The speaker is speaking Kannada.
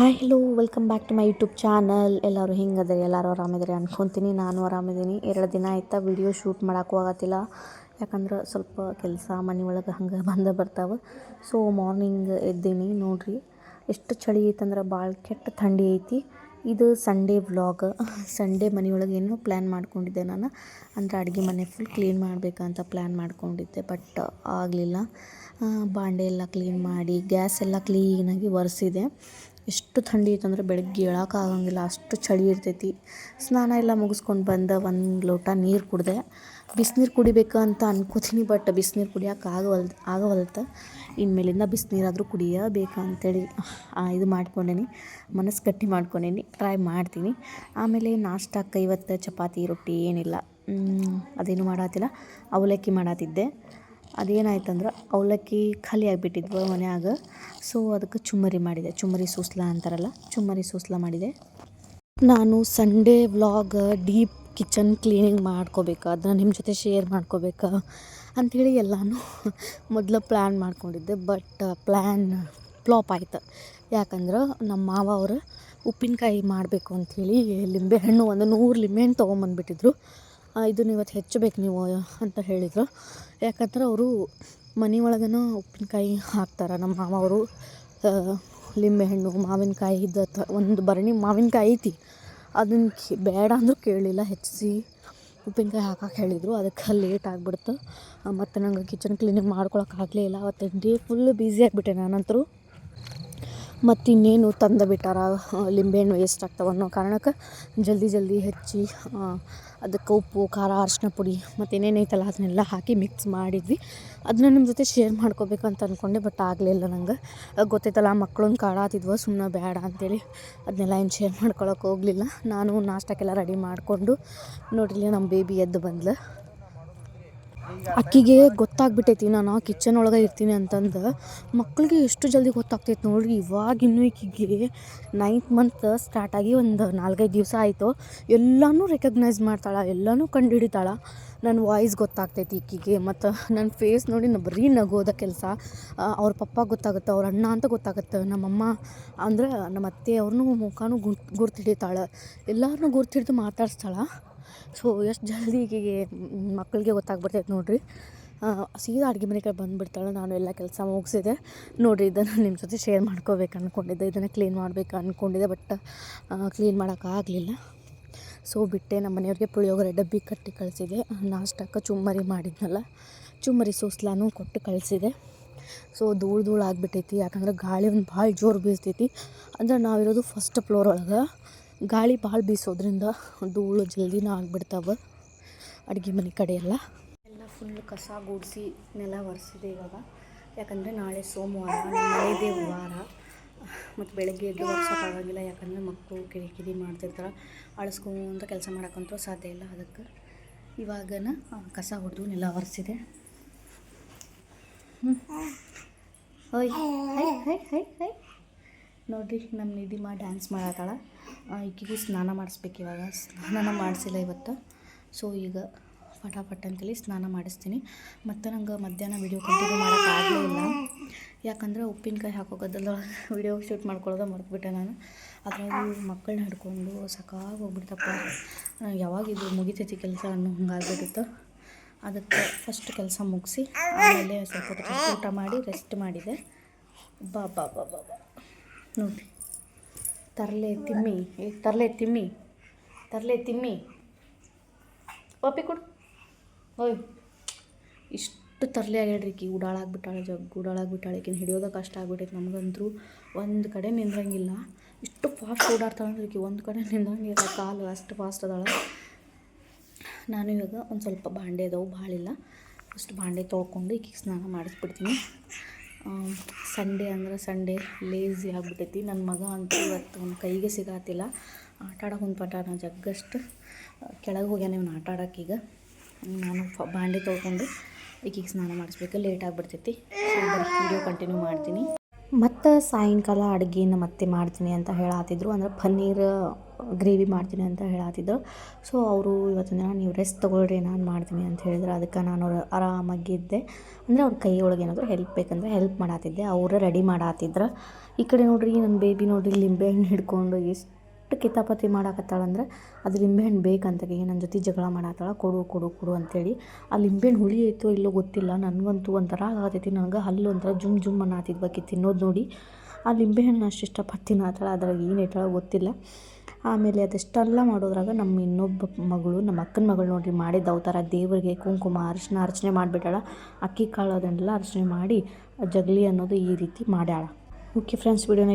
Hi hello welcome back to my YouTube channel ಎಲ್ಲರೂ ಹಿಂಗದ್ರಿ ಎಲ್ಲರೂ ಆರಾಮಿದ್ರಿ ಅನ್ಕೊತೀನಿ. ನಾನು ಆರಾಮಿದ್ದೀನಿ. ಎರಡು ದಿನ ಆಯ್ತಾ ವಿಡಿಯೋ ಶೂಟ್ ಮಾಡೋಕ್ಕೂ ಆಗತ್ತಿಲ್ಲ. ಯಾಕಂದ್ರೆ ಸ್ವಲ್ಪ ಕೆಲಸ ಮನೆ ಒಳಗೆ ಹಂಗೆ ಬಂದ ಬರ್ತಾವೆ. ಸೊ ಮಾರ್ನಿಂಗ್ ಎದ್ದೀನಿ. ನೋಡ್ರಿ, ಎಷ್ಟು ಚಳಿ ಐತಂದ್ರೆ ಭಾಳ ಕೆಟ್ಟ ಥಂಡಿ ಐತಿ. ಇದು ಸಂಡೇ ವ್ಲಾಗ್ ಸಂಡೇ ಮನೆಯೊಳಗೆ ಏನೋ ಪ್ಲ್ಯಾನ್ ಮಾಡ್ಕೊಂಡಿದ್ದೆ ನಾನು. ಅಂದರೆ ಅಡುಗೆ ಮನೆ ಫುಲ್ ಕ್ಲೀನ್ ಮಾಡಬೇಕಂತ ಪ್ಲ್ಯಾನ್ ಮಾಡ್ಕೊಂಡಿದ್ದೆ ಬಟ್ ಆಗಲಿಲ್ಲ. ಬಾಂಡೆ ಎಲ್ಲ ಕ್ಲೀನ್ ಮಾಡಿ ಗ್ಯಾಸ್ ಎಲ್ಲ ಕ್ಲೀನಾಗಿ ಒರೆಸಿದೆ. ಎಷ್ಟು ಥಂಡಿ ಇತ್ತಂದ್ರೆ ಬೆಳಗ್ಗೆ ಆಗಂಗಿಲ್ಲ, ಅಷ್ಟು ಚಳಿ ಇರ್ತೈತಿ. ಸ್ನಾನ ಎಲ್ಲ ಮುಗಿಸ್ಕೊಂಡು ಬಂದ ಒಂದು ಲೋಟ ನೀರು ಕುಡಿದೆ. ಬಿಸ್ನೀರು ಕುಡಿಬೇಕು ಅಂತ ಅನ್ಕೋತೀನಿ ಬಟ್ ಬಿಸ್ನೀರು ಕುಡಿಯೋಕೆ ಆಗವಲ್, ಆಗವಲ್ತು. ಇನ್ಮೇಲಿಂದ ಬಿಸಿನೀರಾದರೂ ಕುಡಿಯಬೇಕು ಅಂತೇಳಿ ಇದು ಮಾಡ್ಕೊಂಡೇನಿ. ಮನಸ್ಸು ಗಟ್ಟಿ ಮಾಡ್ಕೊಂಡೇನಿ ಟ್ರೈ ಮಾಡ್ತೀನಿ. ಆಮೇಲೆ ನಾಷ್ಟಕ್ಕೆ ಇವತ್ತು ಚಪಾತಿ, ರೊಟ್ಟಿ ಏನಿಲ್ಲ. ಅದೇನು ಮಾಡತ್ತಿಲ್ಲ ಅವಲಕ್ಕಿ ಮಾಡತ್ತಿದ್ದೆ ಅದೇನಾಯ್ತಂದ್ರೆ ಅವಲಕ್ಕಿ ಖಾಲಿ ಆಗಿಬಿಟ್ಟಿದ್ವು ಮನ್ಯಾಗ. ಸೊ ಅದಕ್ಕೆ ಚುಮ್ಮರಿ ಮಾಡಿದೆ. ಚುಮ್ಮರಿ ಸೂಸ್ಲ ಅಂತಾರಲ್ಲ, ಚುಮ್ಮರಿ ಸೂಸ್ಲ ಮಾಡಿದೆ. ನಾನು Sunday vlog deep kitchen cleaning ಮಾಡ್ಕೋಬೇಕು, ಅದನ್ನ ನಿಮ್ಮ ಜೊತೆ ಶೇರ್ ಮಾಡ್ಕೋಬೇಕು ಅಂಥೇಳಿ ಎಲ್ಲನೂ ಮೊದಲು ಪ್ಲ್ಯಾನ್ ಮಾಡ್ಕೊಂಡಿದ್ದೆ. ಬಟ್ ಪ್ಲ್ಯಾನ್ ಫ್ಲಾಪ್ ಆಯ್ತು. ಯಾಕಂದ್ರೆ ನಮ್ಮ ಮಾವ ಅವರು ಉಪ್ಪಿನಕಾಯಿ ಮಾಡಬೇಕು ಅಂಥೇಳಿ ಲಿಂಬೆಹಣ್ಣು ಒಂದು ನೂರು ಲಿಂಬೆಹಣ್ಣು ತೊಗೊಂಬಂದ್ಬಿಟ್ಟಿದ್ರು. ಇದನ್ನ ಇವತ್ತು ಹೆಚ್ಚಬೇಕು ನೀವು ಅಂತ ಹೇಳಿದರು. ಯಾಕಂದ್ರೆ ಅವರು ಮನೆ ಒಳಗನ ಉಪ್ಪಿನಕಾಯಿ ಹಾಕ್ತಾರೆ. ನಮ್ಮ ಮಾವ ಅವರು ಲಿಂಬೆಹಣ್ಣು, ಮಾವಿನಕಾಯಿ ಇದ್ದ ಒಂದು ಬರಣಿ ಮಾವಿನಕಾಯಿ ಐತಿ. ಅದನ್ನು ಬೇಡ ಅಂದರೂ ಕೇಳಲಿಲ್ಲ ಹೆಚ್ಚಿಸಿ ಉಪ್ಪಿನಕಾಯಿ ಹಾಕಕ್ಕೆ ಹೇಳಿದರು. ಅದಕ್ಕೆ ಲೇಟ್ ಆಗಿಬಿಡ್ತು. ಮತ್ತು ನಂಗೆ ಕಿಚನ್ ಕ್ಲೀನಿಂಗ್ ಮಾಡ್ಕೊಳಕ್ಕೆ ಆಗಲೇ ಇಲ್ಲ. ಅವತ್ತು ಡೇ ಫುಲ್ ಬ್ಯುಸಿ ಆಗಿಬಿಟ್ಟೆ. ನಾನಂತರೂ ಮತ್ತು ಇನ್ನೇನು ತಂದು ಬಿಟ್ಟಾರ ಲಿಂಬೆಹಣ್ಣು ವೇಸ್ಟ್ ಆಗ್ತವೆ ಅನ್ನೋ ಕಾರಣಕ್ಕೆ ಜಲ್ದಿ ಜಲ್ದಿ ಹೆಚ್ಚಿ ಅದಕ್ಕೆ ಉಪ್ಪು, ಖಾರ ಅರ್ಶಿನ ಪುಡಿ ಮತ್ತು ಏನೇನು ಅದನ್ನೆಲ್ಲ ಹಾಕಿ ಮಿಕ್ಸ್ ಮಾಡಿದ್ವಿ. ಅದನ್ನ ನಿಮ್ಮ ಜೊತೆ ಶೇರ್ ಮಾಡ್ಕೋಬೇಕಂತ ಅಂದ್ಕೊಂಡೆ ಬಟ್ ಆಗಲಿಲ್ಲ ನಂಗೆ. ಗೊತ್ತೈತಲ್ಲ ಮಕ್ಳನ್ನ ಕಾಡಾತಿದ್ವ ಸುಮ್ಮನೆ ಬೇಡ ಅಂತೇಳಿ. ಅದನ್ನೆಲ್ಲ ಏನು ಶೇರ್ ಮಾಡ್ಕೊಳಕ್ಕೆ ಹೋಗಲಿಲ್ಲ. ನಾನು ನಾಷ್ಟಕ್ಕೆಲ್ಲ ರೆಡಿ ಮಾಡಿಕೊಂಡು ನೋಡಿಲಿ ನಮ್ಮ ಬೇಬಿ ಎದ್ದು ಬಂದ್ಲು. ಅಕ್ಕಿಗೆ ಗೊತ್ತಾಗ್ಬಿಟ್ಟೈತಿ, ನಾನು ಕಿಚನ್ ಒಳಗೆ ಇರ್ತೀನಿ ಅಂತಂದು. ಮಕ್ಳಿಗೆ ಎಷ್ಟು ಜಲ್ದಿ ಗೊತ್ತಾಗ್ತೈತೆ ನೋಡಿರಿ, ಇವಾಗ ಇನ್ನೂ ಈಕಿಗೆ ನೈನ್ತ್ ಮಂತ್ ಸ್ಟಾರ್ಟ್ ಆಗಿ ಒಂದು ನಾಲ್ಕೈದು ದಿವಸ ಆಯಿತು. ಎಲ್ಲನೂ ರೆಕಗ್ನೈಸ್ ಮಾಡ್ತಾಳೆ, ಎಲ್ಲನೂ ಕಂಡು ಹಿಡಿತಾಳೆ ನನ್ನ ವಾಯ್ಸ್ ಗೊತ್ತಾಗ್ತೈತಿ ಈಕಿಗೆ, ಮತ್ತು ನನ್ನ ಫೇಸ್ ನೋಡಿ ನಾ ಬರೀ ನಗೋದ ಕೆಲಸ. ಅವ್ರ ಪಪ್ಪ ಗೊತ್ತಾಗುತ್ತೆ, ಅವ್ರ ಅಣ್ಣ ಅಂತ ಗೊತ್ತಾಗುತ್ತೆ, ನಮ್ಮಮ್ಮ ಅಂದ್ರೆ ನಮ್ಮ ಅತ್ತೆ ಅವ್ರನ್ನೂ ಮುಖಾನು ಗುರ್ತು ಗುರ್ತು ಹಿಡಿತಾಳೆ ಎಲ್ಲರನ್ನೂ ಗುರ್ತು ಹಿಡಿದು ಮಾತಾಡ್ಸ್ತಾಳೆ. ಸೊ ಎಷ್ಟು ಜಲ್ದಿ ಈಕೆಗೆ ಮಕ್ಕಳಿಗೆ ಗೊತ್ತಾಗ್ಬಿಡ್ತೈತೆ ನೋಡಿರಿ. ಸೀದಾ ಅಡುಗೆ ಮನೆ ಕಡೆ ಬಂದುಬಿಡ್ತಾಳೆ, ನಾನು ಎಲ್ಲ ಕೆಲಸ ಮುಗಿಸಿದೆ. ನೋಡಿರಿ, ಇದನ್ನು ನಿಮ್ಮ ಜೊತೆ ಶೇರ್ ಮಾಡ್ಕೋಬೇಕು ಅಂದ್ಕೊಂಡಿದ್ದೆ ಇದನ್ನು ಕ್ಲೀನ್ ಮಾಡಬೇಕು ಅಂದ್ಕೊಂಡಿದ್ದೆ ಬಟ್ ಕ್ಲೀನ್ ಮಾಡೋಕ್ಕಾಗಲಿಲ್ಲ ಸೊ ಬಿಟ್ಟೆ ನಮ್ಮ ಮನೆಯವ್ರಿಗೆ ಪುಳಿಯೋಗರೆ ಡಬ್ಬಿ ಕಟ್ಟಿ ಕಳಿಸಿದೆ. ನಾಷ್ಟಕ್ಕೆ ಚುಮ್ಮರಿ ಮಾಡಿದ್ನಲ್ಲ, ಚುಮ್ಮರಿ ಸೂಸ್ಲಾನು ಕೊಟ್ಟು ಕಳಿಸಿದೆ. ಸೊ ಧೂಳು ಧೂಳು ಆಗಿಬಿಟ್ಟೈತಿ, ಯಾಕಂದ್ರೆ ಗಾಳಿ ಒಂದು ಭಾಳ ಜೋರು ಬೀಸ್ತೈತಿ ಅಂದ್ರೆ ನಾವಿರೋದು ಫಸ್ಟ್ ಫ್ಲೋರ್ ಒಳಗೆ. ಗಾಳಿ ಭಾಳ ಬೀಸೋದ್ರಿಂದ ಧೂಳು ಜಲ್ದಿನ ಆಗಿಬಿಡ್ತಾವೆ ಅಡುಗೆ ಮನೆ ಕಡೆ ಎಲ್ಲ. ಫುಲ್ ಕಸ ಗುಡಿಸಿ ನೆಲ ಒರೆಸಿದೆ ಇವಾಗ. ಯಾಕಂದರೆ ನಾಳೆ ಸೋಮವಾರ ಮಳೆದೇ ವಾರ. ಮತ್ತು ಬೆಳಗ್ಗೆ ಎದ್ದು ಒರ್ಸೋಕ್ಕಾಗಂಗಿಲ್ಲ ಯಾಕಂದರೆ ಮಕ್ಕಳು ಕಿರಿಕಿರಿ ಮಾಡ್ತಿರ್ತಾರೆ. ಅಳಿಸ್ಕೊಂತ ಕೆಲಸ ಮಾಡೋಕ್ಕಂತೂ ಸಾಧ್ಯ ಇಲ್ಲ ಅದಕ್ಕೆ. ಇವಾಗನ ಕಸ ಹೊಡೆದು ನೆಲ ಒರೆಸಿದೆ. ಹ್ಞೂ ಹೈ ಹೈ ಹೈ ಹೈ ನೋಡಿರಿ, ನಮ್ಮ ನಿಧಿಮ ಡ್ಯಾನ್ಸ್ ಮಾಡತ್ತಾಳ ಈಕಿಗೂ ಸ್ನಾನ ಮಾಡಿಸ್ಬೇಕು ಇವಾಗ. ಸ್ನಾನ ಮಾಡಿಸಿಲ್ಲ ಇವತ್ತು. ಸೊ ಈಗ ಫಟಾಫಟ್ ಅಂತೇಳಿ ಸ್ನಾನ ಮಾಡಿಸ್ತೀನಿ. ಮತ್ತು ನಂಗೆ ಮಧ್ಯಾಹ್ನ ವಿಡಿಯೋ ಕಂಟಿನ್ಯೂ ಮಾಡೋಕ್ಕಾಗಲೇ ಇಲ್ಲ. ಯಾಕಂದ್ರೆ ಉಪ್ಪಿನಕಾಯಿ ಹಾಕೋಕದಲ್ಲ ವಿಡಿಯೋ ಶೂಟ್ ಮಾಡ್ಕೊಳ್ಳೋದು ಮರೆತುಬಿಟ್ಟೆ ನಾನು. ಅದ್ರಾಗೂ ಮಕ್ಕಳನ್ನ ಹಿಡ್ಕೊಂಡು ಸಾಕಾಗಿ ಹೋಗ್ಬಿಡ್ತಪ್ಪ. ಯಾವಾಗ ಇದು ಮುಗಿತೈತಿ ಕೆಲಸ ಅನ್ನೋ ಹಂಗಾಗ್ಬಿಟ್ಟಿತ್ತು. ಅದಕ್ಕೆ ಫಸ್ಟ್ ಕೆಲಸ ಮುಗಿಸಿ, ಆಮೇಲೆ ಸ್ವಲ್ಪ ಊಟ ಮಾಡಿ ರೆಸ್ಟ್ ಮಾಡಿದೆ. ಬಾ ಬಾ ಬಾ ಬಾ ಬಾ. ನೋಡಿ. ತರಲೆ ತಿಮ್ಮಿ ತರಲೆ ತಿಮ್ಮಿ ತರಲೆ ತಿಮ್ಮಿ. ಪಾಪಿ ಕೊಡು. ಓಯ್. ಇಷ್ಟು ತರಲೆ ಆಗ್ಯಾಡ್ರಿ ಈಕಿ. ಉಡಾಳಾಗ್ಬಿಟ್ಟಾಳೆ ಜಗ್ ಉಡಾಳಾಗ್ಬಿಟ್ಟಾಳೆ ಈಕಿನ ಹಿಡಿಯೋದ ಕಷ್ಟ ಆಗ್ಬಿಟ್ಟೈತೆ ನಮಗಂತೂ ಒಂದು ಕಡೆ ನಿಂದ್ರಂಗಿಲ್ಲ. ಇಷ್ಟು ಫಾಸ್ಟ್ ಓಡಾಡ್ತಾಳೆ ಈಕಿ ಒಂದು ಕಡೆ ನಿಂದ್ರಂಗಿಲ್ಲ. ಕಾಲು ಅಷ್ಟು ಫಾಸ್ಟ್ ಅದಾಳೆ. ನಾನು ಇವಾಗ ಒಂದು ಸ್ವಲ್ಪ ಬಾಂಡೆ ಅದಾವು ಭಾಳಿಲ್ಲ ಅಷ್ಟು ಬಾಂಡೆ ತೊಳ್ಕೊಂಡು ಈಕಿಗೆ ಸ್ನಾನ ಮಾಡಿಸ್ಬಿಡ್ತೀನಿ. ಸಂಡೇ ಅಂದ್ರೆ ಸಂಡೇ ಲೇಝಿ ಆಗಿಬಿಟ್ಟೈತಿ. ನನ್ನ ಮಗ ಅಂತೂ ಇವತ್ತು ಒಂದು ಕೈಗೆ ಸಿಗಾತಿಲ್ಲ. ಆಟ ಆಡೋಕೆ ನಾನು ಜಗ್ಗಷ್ಟು ಕೆಳಗೆ ಹೋಗ್ಯಾನ ಇವ್ನ ಆಟ ಆಡೋಕ್ಕೀಗ ನಾನು ಫ ಬಾಂಡೆ ತೊಳ್ಕೊಂಡು ಈಗೀಗ ಸ್ನಾನ ಮಾಡಿಸ್ಬೇಕು. ಲೇಟ್ ಆಗಿಬಿಡ್ತೈತಿ. ವಿಡಿಯೋ ಕಂಟಿನ್ಯೂ ಮಾಡ್ತೀನಿ. ಮತ್ತು ಸಾಯಂಕಾಲ ಅಡುಗೆನ ಮತ್ತೆ ಮಾಡ್ತೀನಿ ಅಂತ ಹೇಳಾತಿದ್ರು. ಅಂದ್ರೆ ಪನ್ನೀರ್ ಗ್ರೇವಿ ಮಾಡ್ತೀನಿ ಅಂತ ಹೇಳಾತಿದ್ರು ಸೊ ಅವರು ಇವತ್ತಿನ ದಿನ ನೀವು ರೆಸ್ಟ್ ತೊಗೊಳ್ರಿ, ನಾನು ಮಾಡ್ತೀನಿ ಅಂತ ಹೇಳಿದ್ರು. ಅದಕ್ಕೆ ನಾನು ಆರಾಮಾಗಿದ್ದೆ. ಅಂದರೆ ಅವ್ರ ಕೈ ಒಳಗೆ ಏನಾದರೂ ಹೆಲ್ಪ್ ಬೇಕಂದ್ರೆ ಹೆಲ್ಪ್ ಮಾಡತ್ತಿದ್ದೆ ಅವರು ರೆಡಿ ಮಾಡತ್ತಿದ್ರು ಈ ಕಡೆ ನೋಡ್ರಿ ನನ್ನ ಬೇಬಿ ನೋಡ್ರಿ ಲಿಂಬೆಹಣ್ಣು ಹಿಡ್ಕೊಂಡು ಎಷ್ಟು ಕಿತಾಪತಿ ಮಾಡಾಕತ್ತಾಳಂದ್ರೆ ಅದು ಲಿಂಬೆಹಣ್ಣು ಬೇಕಂತ ನನ್ನ ಜೊತೆ ಜಗಳ ಮಾಡತ್ತಾಳ ಕೊಡು ಕೊಡು ಕೊಡು ಅಂತೇಳಿ. ಆ ಲಿಂಬೆಹಣ್ಣು ಹುಳಿ ಐತೋ ಇಲ್ಲೋ ಗೊತ್ತಿಲ್ಲ. ನನಗಂತೂ ಒಂಥರ ಆಗತೈತಿ. ನನಗೆ ಹಲ್ಲು ಒಂಥರ ಜುಮ್ ಜುಮ್ ಅನ್ನತ್ತಿದ್ ಬಾಕಿ ತಿನ್ನೋದು ನೋಡಿ. ಆ ಲಿಂಬೆಹಣ್ಣು ಅಷ್ಟು ಇಷ್ಟಪಟ್ಟು ತಿನ್ನತ್ತಾಳ ಅದ್ರಾಗ ಏನು ಇಟ್ಟಾಳ ಗೊತ್ತಿಲ್ಲ. ಆಮೇಲೆ ಅದೆಷ್ಟೆಲ್ಲ ಮಾಡೋದ್ರಾಗ ನಮ್ಮ ಇನ್ನೊಬ್ಬ ಮಗಳು, ನಮ್ಮ ಅಕ್ಕನ ಮಗಳು ನೋಡಿರಿ ಮಾಡಿದ್ದ ಅವತಾರ, ದೇವರಿಗೆ ಕುಂಕುಮ ಅರಿಶಿನ ಅರ್ಚನೆ ಮಾಡಿಬಿಟ್ಟಾಳ. ಅಕ್ಕಿ ಕಾಳು ಅದನ್ನೆಲ್ಲ ಅರ್ಚನೆ ಮಾಡಿ ಜಗಲಿ ಅನ್ನೋದು ಈ ರೀತಿ ಮಾಡ್ಯಾಳ. ಓಕೆ ಫ್ರೆಂಡ್ಸ್ ವಿಡಿಯೋನ